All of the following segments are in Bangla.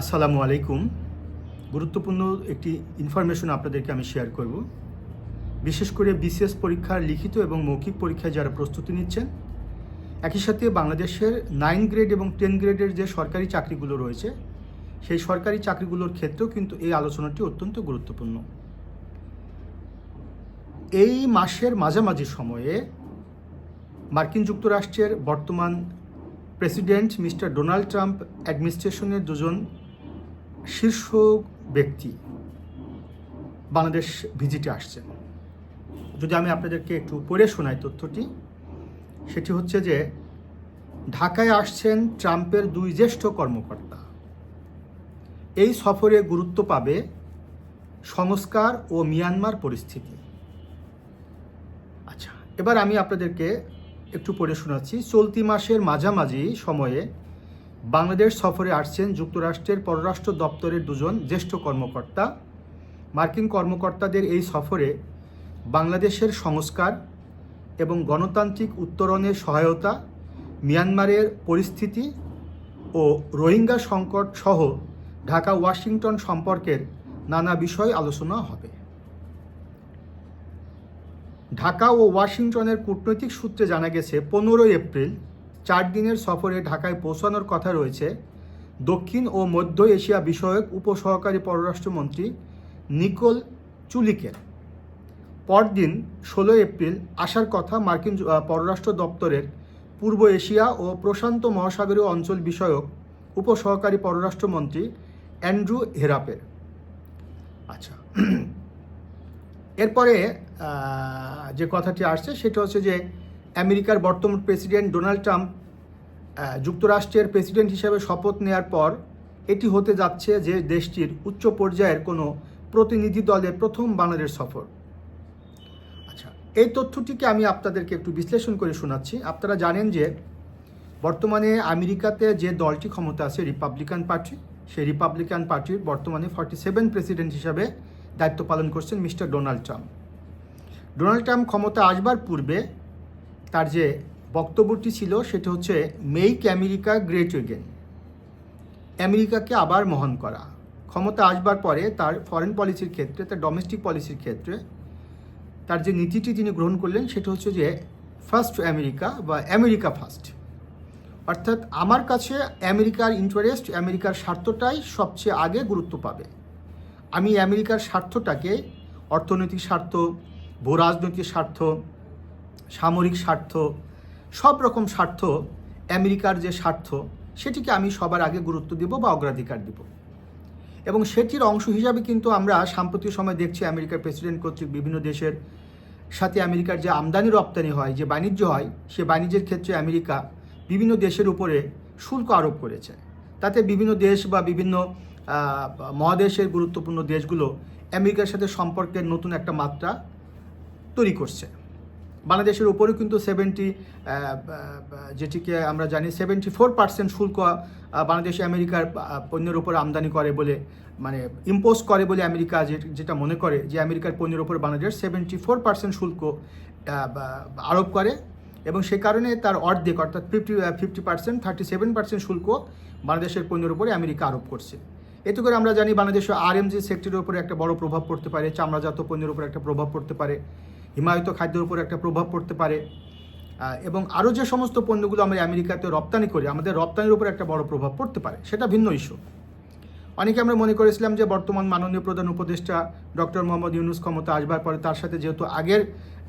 আসসালামু আলাইকুম। গুরুত্বপূর্ণ একটি ইনফরমেশন আপনাদেরকে আমি শেয়ার করব। বিশেষ করে বিসিএস পরীক্ষার লিখিত এবং মৌখিক পরীক্ষায় যারা প্রস্তুতি নিচ্ছেন, একই সাথে বাংলাদেশের নাইন গ্রেড এবং টেন গ্রেডের যে সরকারি চাকরিগুলো রয়েছে, সেই সরকারি চাকরিগুলোর ক্ষেত্রেও কিন্তু এই আলোচনাটি অত্যন্ত গুরুত্বপূর্ণ। এই মাসের মাঝামাঝি সময়ে মার্কিন যুক্তরাষ্ট্রের বর্তমান প্রেসিডেন্ট মিস্টার ডোনাল্ড ট্রাম্প অ্যাডমিনিস্ট্রেশনের দুজন শীর্ষ ব্যক্তি বাংলাদেশ ভিজিটে আসছেন। যদি আমি আপনাদেরকে একটু পড়ে শোনাই তথ্যটি, সেটি হচ্ছে যে ঢাকায় আসছেন ট্রাম্পের দুই জ্যেষ্ঠ কর্মকর্তা। এই সফরে গুরুত্ব পাবে সংস্কার ও মিয়ানমার পরিস্থিতি। আচ্ছা এবার আমি আপনাদেরকে একটু পড়ে শোনাচ্ছি। চলতি মাসের মাঝামাঝি সময়ে বাংলাদেশ সফরে আসছেন যুক্তরাষ্ট্রের পররাষ্ট্র দপ্তরের দুজন জ্যেষ্ঠ কর্মকর্তা। মার্কিন কর্মকর্তাদের এই সফরে বাংলাদেশের সংস্কার এবং গণতান্ত্রিক উত্তরণের সহায়তা, মিয়ানমারের পরিস্থিতি ও রোহিঙ্গা সংকট সহ ঢাকা, ওয়াশিংটন সম্পর্কের নানা বিষয় আলোচনা হবে। ঢাকা ও ওয়াশিংটনের কূটনৈতিক সূত্রে জানা গেছে, পনেরোই এপ্রিল চার দিনের সফরে ঢাকায় পৌঁছানোর কথা রয়েছে দক্ষিণ ও মধ্য এশিয়া বিষয়ক উপসহকারী পররাষ্ট্রমন্ত্রী নিকোল চুলিকের। পরদিন ষোলো এপ্রিল আসার কথা মার্কিন পররাষ্ট্র দপ্তরের পূর্ব এশিয়া ও প্রশান্ত মহাসাগরীয় অঞ্চল বিষয়ক উপসহকারী পররাষ্ট্রমন্ত্রী অ্যান্ড্রু হেরাপের। আচ্ছা এরপরে যে কথাটি আসছে সেটা হচ্ছে যে আমেরিকার বর্তমান প্রেসিডেন্ট ডোনাল্ড ট্রাম্প যুক্তরাষ্ট্রের প্রেসিডেন্ট হিসেবে শপথ নেয়ার পর এটি হতে যাচ্ছে যে দেশটির উচ্চ পর্যায়ের কোনো প্রতিনিধি দলের প্রথম বাংলাদেশ সফর। আচ্ছা এই তথ্যটিকে আমি আপনাদেরকে একটু বিশ্লেষণ করে শোনাচ্ছি। আপনারা জানেন যে বর্তমানে আমেরিকাতে যে দলটি ক্ষমতা আছে রিপাবলিকান পার্টি সেই রিপাবলিকান পার্টির বর্তমানে ফর্টি সেভেন প্রেসিডেন্ট হিসাবে দায়িত্ব পালন করছেন mister Donald Trump. Donald Trump ক্ষমতা আসবার পূর্বে তার যে বক্তব্যটি ছিল সেটা হচ্ছে, মেক আমেরিকা গ্রেট এগেন আমেরিকাকে আবার মহান করা। ক্ষমতা আসবার পরে তার ফরেন পলিসির ক্ষেত্রে, তার ডোমেস্টিক পলিসির ক্ষেত্রে তার যে নীতিটি তিনি গ্রহণ করলেন, সেটা হচ্ছে যে ফার্স্ট আমেরিকা বা আমেরিকা ফার্স্ট অর্থাৎ আমার কাছে আমেরিকার ইন্টারেস্ট আমেরিকার স্বার্থটাই সবচেয়ে আগে গুরুত্ব পাবে। আমি আমেরিকার স্বার্থটাকে অর্থনৈতিক স্বার্থ ভূ রাজনৈতিক স্বার্থ সামরিক স্বার্থ, সব রকম স্বার্থ, আমেরিকার যে স্বার্থ, সেটিকে আমি সবার আগে গুরুত্ব দেব বা অগ্রাধিকার দেব। এবং সেটির অংশ হিসাবে কিন্তু আমরা সাম্প্রতিক সময় দেখছি আমেরিকার প্রেসিডেন্ট কর্তৃক বিভিন্ন দেশের সাথে আমেরিকার যে আমদানি রপ্তানি হয়, যে বাণিজ্য হয়, সে বাণিজ্যের ক্ষেত্রে আমেরিকা বিভিন্ন দেশের উপরে শুল্ক আরোপ করেছে। তাতে বিভিন্ন দেশ বা বিভিন্ন মহাদেশের গুরুত্বপূর্ণ দেশগুলো আমেরিকার সাথে সম্পর্কের নতুন একটা মাত্রা তৈরি করছে। বাংলাদেশের উপরেও কিন্তু সেভেন্টি যেটিকে আমরা জানি সেভেন্টি ফোর পার্সেন্ট শুল্ক বাংলাদেশ, আমেরিকার পণ্যের উপর আমদানি করে বলে মানে ইম্পোজ করে বলে আমেরিকা যেটা মনে করে যে আমেরিকার পণ্যের উপর বাংলাদেশ সেভেন্টি ফোর পার্সেন্ট শুল্ক আরোপ করে এবং সে কারণে তার অর্ধেক অর্থাৎ fifty fifty percent thirty seven percent শুল্ক বাংলাদেশের পণ্যের উপরে আমেরিকা আরোপ করছে। এতে করে আমরা জানি বাংলাদেশের আরএমজি সেক্টরের উপরে একটা বড় প্রভাব পড়তে পারে, চামড়াজাত পণ্যের উপর একটা প্রভাব পড়তে পারে। হিমায়িত খাদ্যের উপর একটা প্রভাব পড়তে পারে। এবং আরও যে সমস্ত পণ্যগুলো আমরা আমেরিকাতে রপ্তানি করি, আমাদের রপ্তানির উপর একটা বড় প্রভাব পড়তে পারে। সেটা ভিন্ন ইস্যু অনেকে আমরা মনে করেছিলাম যে বর্তমান মাননীয় প্রধান উপদেষ্টা ডক্টর মোহাম্মদ ইউনুস ক্ষমতা আসবার পরে তার সাথে যেহেতু আগের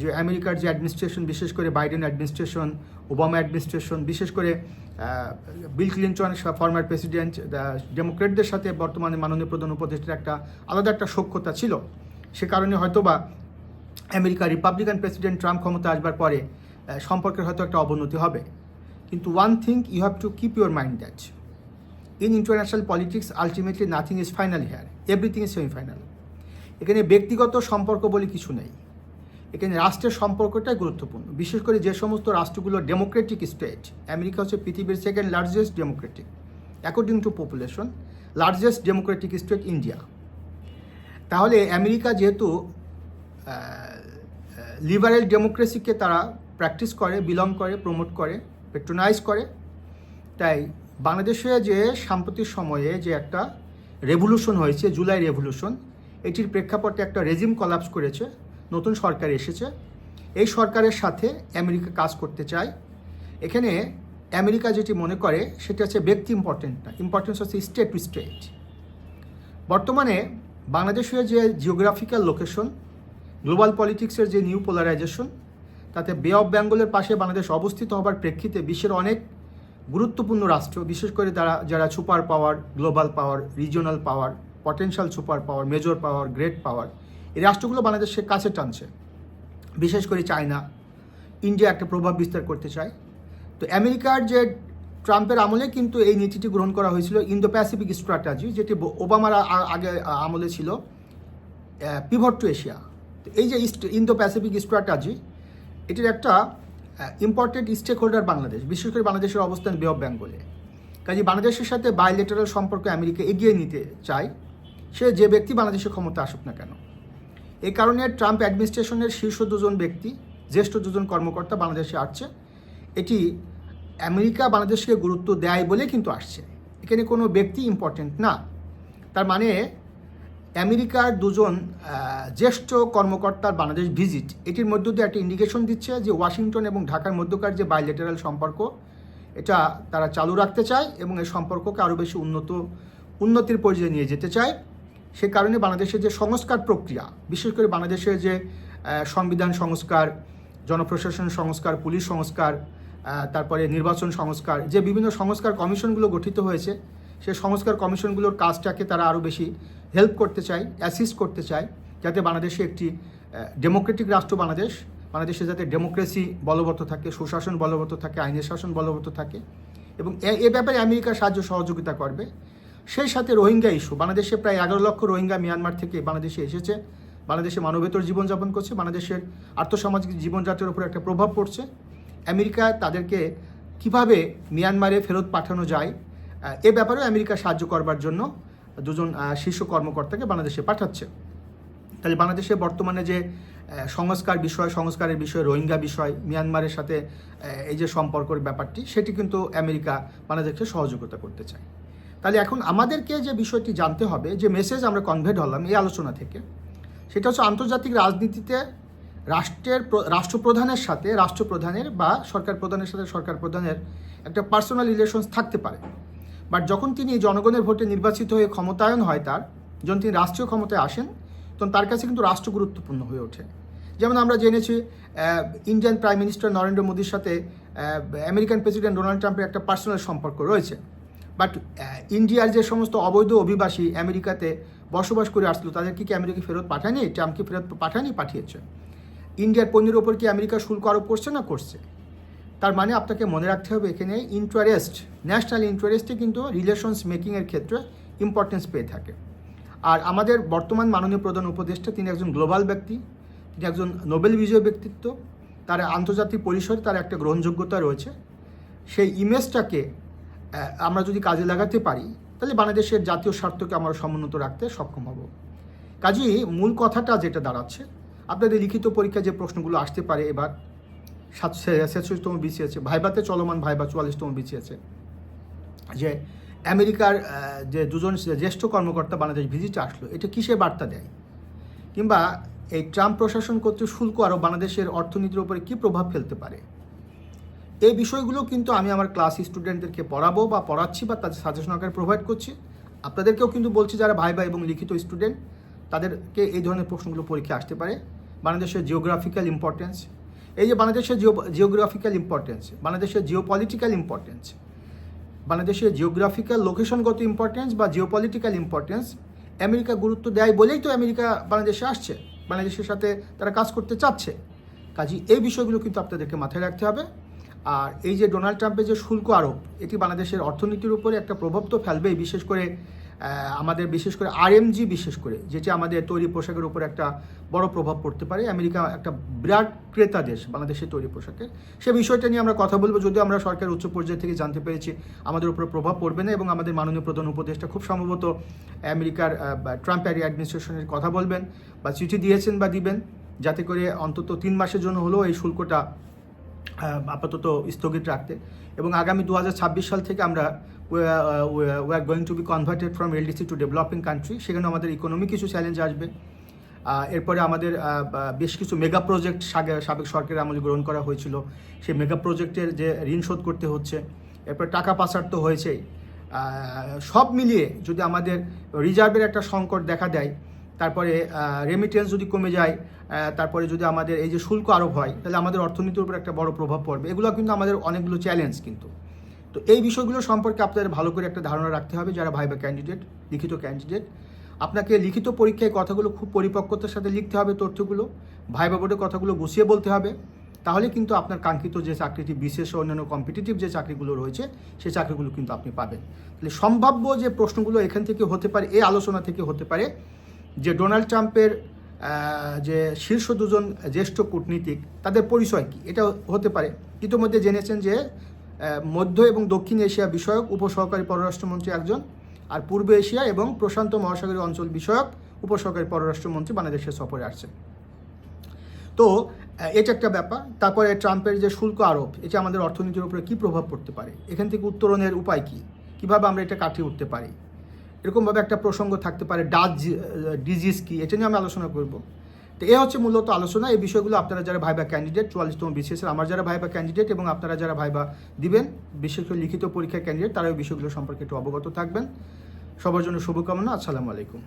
যে আমেরিকার যে অ্যাডমিনিস্ট্রেশন, বিশেষ করে বাইডেন অ্যাডমিনিস্ট্রেশন, ওবামা অ্যাডমিনিস্ট্রেশন, বিশেষ করে বিল ক্লিন্টন ফর্মার প্রেসিডেন্ট ডেমোক্রেটদের সাথে বর্তমানে মাননীয় প্রধান উপদেষ্টার একটা আলাদা একটা সখ্যতা ছিল। সে কারণে হয়তোবা আমেরিকা রিপাবলিকান প্রেসিডেন্ট ট্রাম্প ক্ষমতা আসবার পরে সম্পর্কের হয়তো একটা অবনতি হবে। কিন্তু one thing you have to keep your mind that in international politics ultimately nothing is final here everything is semifinal এখানে ব্যক্তিগত সম্পর্ক বলে কিছু নেই। এখানে রাষ্ট্রের সম্পর্কটাই গুরুত্বপূর্ণ। বিশেষ করে যে সমস্ত রাষ্ট্রগুলো ডেমোক্রেটিক স্টেট আমেরিকা হচ্ছে পৃথিবীর second largest democratic according to population largest democratic state India তাহলে আমেরিকা যেহেতু লিবারেল ডেমোক্রেসিকে তারা প্র্যাকটিস করে বিলং করে প্রমোট করে পেট্রোনাইজ করে। তাই বাংলাদেশে যে সাম্প্রতিক সময়ে যে একটা রেভলিউশন হয়েছে, জুলাই রেভলিউশন এটির প্রেক্ষাপটে একটা রেজিম কলাপস করেছে, নতুন সরকার এসেছে। এই সরকারের সাথে আমেরিকা কাজ করতে চায়। এখানে আমেরিকা যেটি মনে করে, সেটা হচ্ছে ব্যক্তি ইম্পর্টেন্ট না ইম্পর্টেন্স হচ্ছে স্টেট টু স্টেট বর্তমানে বাংলাদেশের যে জিওগ্রাফিক্যাল লোকেশন গ্লোবাল পলিটিক্সের যে নিউ পোলারাইজেশন তাতে বে অফ বেঙ্গলের পাশে বাংলাদেশ অবস্থিত হবার প্রেক্ষিতে বিশ্বের অনেক গুরুত্বপূর্ণ রাষ্ট্র, বিশেষ করে তারা, যারা super power global power regional power potential super power major power great power এই রাষ্ট্রগুলো বাংলাদেশের কাছে টানছে। বিশেষ করে চায়না, ইন্ডিয়া একটা প্রভাব বিস্তার করতে চায়। তো আমেরিকার যে ট্রাম্পের আমলে কিন্তু এই নীতিটি গ্রহণ করা হয়েছিল ইন্দো প্যাসিফিক স্ট্র্যাটাজি যেটি ওবামার আগে আমলে ছিল পিভট টু এশিয়া এই যে ইস্ট ইন্দো প্যাসিফিক স্ট্র্যাটাজি এটির একটা ইম্পর্টেন্ট স্টেক হোল্ডার বাংলাদেশ, বিশেষ করে বাংলাদেশের অবস্থান বে অফ বেঙ্গলে কাজে বাংলাদেশের সাথে বাইলেটারাল সম্পর্ক আমেরিকা এগিয়ে নিতে চায়, সে যে ব্যক্তি বাংলাদেশের ক্ষমতা আসুক না কেন। এই কারণে ট্রাম্প অ্যাডমিনিস্ট্রেশনের শীর্ষ দুজন ব্যক্তি, জ্যেষ্ঠ দুজন কর্মকর্তা বাংলাদেশে আসছে। এটি আমেরিকা বাংলাদেশকে গুরুত্ব দেয় বলে কিন্তু আসছে। এখানে কোনো ব্যক্তি ইম্পর্টেন্ট না। তার মানে আমেরিকার দুজন জ্যেষ্ঠ কর্মকর্তার বাংলাদেশ ভিজিট, এটির মধ্য দিয়ে একটা ইন্ডিকেশন দিচ্ছে যে ওয়াশিংটন এবং ঢাকার মধ্যকার যে বাইলেটারাল সম্পর্ক, এটা তারা চালু রাখতে চায় এবং এই সম্পর্ককে আরও বেশি উন্নত, উন্নতির পর্যায়ে নিয়ে যেতে চায়। সে কারণে বাংলাদেশের যে সংস্কার প্রক্রিয়া, বিশেষ করে বাংলাদেশের যে সংবিধান সংস্কার, জনপ্রশাসন সংস্কার, পুলিশ সংস্কার তারপরে নির্বাচন সংস্কার, যে বিভিন্ন সংস্কার কমিশনগুলো গঠিত হয়েছে, সে সংস্কার কমিশনগুলোর কাজটাকে তারা আরও বেশি হেল্প করতে চায় অ্যাসিস্ট করতে চায় যাতে বাংলাদেশে একটি ডেমোক্রেটিক রাষ্ট্র বাংলাদেশ, বাংলাদেশে যাতে ডেমোক্রেসি বলবৎ থাকে, সুশাসন বলবৎ থাকে, আইনের শাসন বলবৎ থাকে এবং এ এ ব্যাপারে আমেরিকা সাহায্য সহযোগিতা করবে। সেই সাথে রোহিঙ্গা ইস্যু বাংলাদেশে প্রায় এগারো লক্ষ রোহিঙ্গা মিয়ানমার থেকে বাংলাদেশে এসেছে। বাংলাদেশে মানবেতর জীবনযাপন করছে, বাংলাদেশের আর্থসামাজিক জীবনযাত্রার উপর একটা প্রভাব পড়ছে। আমেরিকা তাদেরকে কীভাবে মিয়ানমারে ফেরত পাঠানো যায় এ ব্যাপারেও আমেরিকা সাহায্য করবার জন্য দুজন শীর্ষ কর্মকর্তাকে বাংলাদেশে পাঠাচ্ছে। তাহলে বাংলাদেশে বর্তমানে যে সংস্কার বিষয়, সংস্কারের বিষয়, রোহিঙ্গা বিষয়, মিয়ানমারের সাথে এই যে সম্পর্কের ব্যাপারটি, সেটি কিন্তু আমেরিকা বাংলাদেশকে সহযোগিতা করতে চায়। তাহলে এখন আমাদেরকে যে বিষয়টি জানতে হবে, যে মেসেজ আমরা কনভেট হলাম এই আলোচনা থেকে, সেটা হচ্ছে আন্তর্জাতিক রাজনীতিতে রাষ্ট্রের রাষ্ট্রপ্রধানের সাথে, রাষ্ট্রপ্রধানের বা সরকার প্রধানের সাথে সরকার প্রধানের একটা পার্সোনাল রিলেশনস থাকতে পারে। বাট যখন তিনি জনগণের ভোটে নির্বাচিত হয়ে ক্ষমতায়ন হয় তার, যখন তিনি রাষ্ট্রীয় ক্ষমতায় আসেন, তখন তার কাছে কিন্তু রাষ্ট্র গুরুত্বপূর্ণ হয়ে ওঠে। যেমন আমরা জেনেছি ইন্ডিয়ান প্রাইম মিনিস্টার নরেন্দ্র মোদীর সাথে আমেরিকান প্রেসিডেন্ট ডোনাল্ড ট্রাম্পের একটা পার্সোনাল সম্পর্ক রয়েছে। বাট ইন্ডিয়ার যে সমস্ত অবৈধ অভিবাসী আমেরিকাতে বসবাস করে আসলো তাদেরকে কি আমেরিকা ফেরত পাঠায়নি? ট্রাম্পকে ফেরত পাঠায়নি, পাঠিয়েছে। ইন্ডিয়ার পণ্যের ওপর কি আমেরিকা শুল্ক আরোপ করছে না করছে? তার মানে আপনাকে মনে রাখতে হবে এখানে ইন্টারেস্ট ন্যাশনাল ইন্টারেস্টে কিন্তু রিলেশনস মেকিংয়ের ক্ষেত্রে ইম্পর্টেন্স পেয়ে থাকে। আর আমাদের বর্তমান মাননীয় প্রধান উপদেষ্টা তিনি একজন গ্লোবাল ব্যক্তি, তিনি একজন নোবেল বিজয় ব্যক্তিত্ব, তার আন্তর্জাতিক পরিসরে তার একটা গ্রহণযোগ্যতা রয়েছে। সেই ইমেজটাকে আমরা যদি কাজে লাগাতে পারি, তাহলে বাংলাদেশের জাতীয় স্বার্থকে আমরা সমুন্নত রাখতে সক্ষম হব। কাজেই মূল কথাটা যেটা দাঁড়াচ্ছে, আপনাদের লিখিত পরীক্ষায় যে প্রশ্নগুলো আসতে পারে এবার সাত ছেচল্লিশতম বিসিএছে ভাইবাতে চলমান ভাইবা, চুয়াল্লিশতম বিসিএছে যে আমেরিকার যে দুজন জ্যেষ্ঠ কর্মকর্তা বাংলাদেশ ভিজিটে আসলো, এটা কিসে বার্তা দেয়? কিংবা এই ট্রাম্প প্রশাসন কর্তৃক শুল্ক আরও বাংলাদেশের অর্থনীতির উপরে কী প্রভাব ফেলতে পারে? এই বিষয়গুলো কিন্তু আমি আমার ক্লাস স্টুডেন্টদেরকে পড়াবো বা পড়াচ্ছি বা তাদের সাজেশন আকারে প্রোভাইড করছি। আপনাদেরকেও কিন্তু বলছি, যারা ভাইবা এবং লিখিত স্টুডেন্ট, তাদেরকে এই ধরনের প্রশ্নগুলো পরীক্ষা আসতে পারে। বাংলাদেশের জিওগ্রাফিক্যাল ইম্পর্টেন্স এই যে বাংলাদেশের জিও জিওগ্রাফিক্যাল ইম্পর্টেন্স বাংলাদেশের জিওপলিটিক্যাল ইম্পর্টেন্স বাংলাদেশের জিওগ্রাফিক্যাল লোকেশনগত ইম্পর্টেন্স বা জিওপলিটিক্যাল ইম্পর্টেন্স আমেরিকা গুরুত্ব দেয় বলেই তো আমেরিকা বাংলাদেশে আসছে। বাংলাদেশের সাথে তারা কাজ করতে চাচ্ছে। কাজী এই বিষয়গুলো কিন্তু আপনাদেরকে মাথায় রাখতে হবে। আর এই যে ডোনাল্ড ট্রাম্পের যে শুল্ক আরোপ, এটি বাংলাদেশের অর্থনীতির উপরে একটা প্রভাব তো ফেলবেই, বিশেষ করে আমাদের বিশেষ করে আরএমজি বিশেষ করে, যেটি আমাদের তৈরি পোশাকের উপর একটা বড় প্রভাব পড়তে পারে। আমেরিকা একটা বিরাট ক্রেতা দেশ, বাংলাদেশের তৈরি পোশাকের সে বিষয়টা নিয়ে আমরা কথা বলব, যদিও আমরা সরকার উচ্চ পর্যায়ে থেকে জানতে পেরেছি আমাদের উপরে প্রভাব পড়বে না এবং আমাদের মাননীয় প্রধান উপদেষ্টা খুব সম্ভবত আমেরিকার ট্রাম্প অ্যাডমিনিস্ট্রেশনের কথা বলবেন বা চিঠি দিয়েছেন বা দিবেন, যাতে করে অন্তত তিন মাসের জন্য হলেও এই শুল্কটা আপাতত স্থগিত রাখতে। এবং আগামী দু হাজার ছাব্বিশ সাল থেকে আমরা are going to be converted from LDC to developing country সেখানে আমাদের ইকোনমি কিছু চ্যালেঞ্জ আসবে। এরপরে আমাদের বেশ কিছু মেগা প্রজেক্ট সাবেক সরকারের আমলে গ্রহণ করা হয়েছিল। সেই মেগা প্রজেক্টের যে ঋণ শোধ করতে হচ্ছে, এরপর টাকা পাচার তো হয়েছেই। সব মিলিয়ে যদি আমাদের রিজার্ভের একটা সংকট দেখা দেয়, তারপরে রেমিটেন্স যদি কমে যায় তারপরে যদি আমাদের এই যে শুল্ক আরোপ হয়, তাহলে আমাদের অর্থনীতির উপর একটা বড় প্রভাব পড়বে। এগুলো কিন্তু আমাদের অনেকগুলো চ্যালেঞ্জ কিন্তু। তো এই বিষয়গুলো সম্পর্কে আপনাদের ভালো করে একটা ধারণা রাখতে হবে যারা ভাইবা ক্যান্ডিডেট লিখিত ক্যান্ডিডেট আপনাকে লিখিত পরীক্ষায় কথাগুলো খুব পরিপক্কতার সাথে লিখতে হবে তথ্যগুলো, ভাইবা বোর্ডে কথাগুলো গুছিয়ে বলতে হবে। তাহলে কিন্তু আপনার কাঙ্ক্ষিত যে চাকরিটি, বিশেষ অন্যান্য কম্পিটিটিভ যে চাকরিগুলো রয়েছে সেই চাকরিগুলো কিন্তু আপনি পাবেন। তাহলে সম্ভাব্য যে প্রশ্নগুলো এখান থেকে হতে পারে, এই আলোচনা থেকে হতে পারে যে ডোনাল্ড ট্রাম্পের যে শীর্ষ দুজন জ্যেষ্ঠ কূটনীতিক, তাদের পরিচয় কী? এটা হতে পারে। ইতিমধ্যে জেনেছেন যে মধ্য এবং দক্ষিণ এশিয়া বিষয়ক উপসহকারী পররাষ্ট্রমন্ত্রী একজন, আর পূর্ব এশিয়া এবং প্রশান্ত মহাসাগরীয় অঞ্চল বিষয়ক উপসহকারী পররাষ্ট্রমন্ত্রী বাংলাদেশে সফরে আসছেন তো এটা একটা ব্যাপার। তারপরে ট্রাম্পের যে শুল্ক আরোপ, এটা আমাদের অর্থনীতির উপরে কী প্রভাব পড়তে পারে? এখান থেকে উত্তরণের উপায় কী? কীভাবে আমরা এটা কাটিয়ে উঠতে পারি? এরকমভাবে একটা প্রসঙ্গ থাকতে পারে, ডাচ ডিজিজ কি? এটা নিয়ে আমি আলোচনা করব। তো এ হচ্ছে মূলত আলোচনা। এই বিষয়গুলো আপনারা যারা ভাইবা ক্যান্ডিডেট চুয়াল্লিশতম বিসিএসের আমার যারা ভাইবা ক্যান্ডিডেট এবং আপনারা যারা ভাইবা দিবেন, বিশেষ করে লিখিত পরীক্ষা ক্যান্ডিডেট তারা এই বিষয়গুলো সম্পর্কে একটু অবগত থাকবেন। সবার জন্য শুভকামনা, আসসালামু আলাইকুম।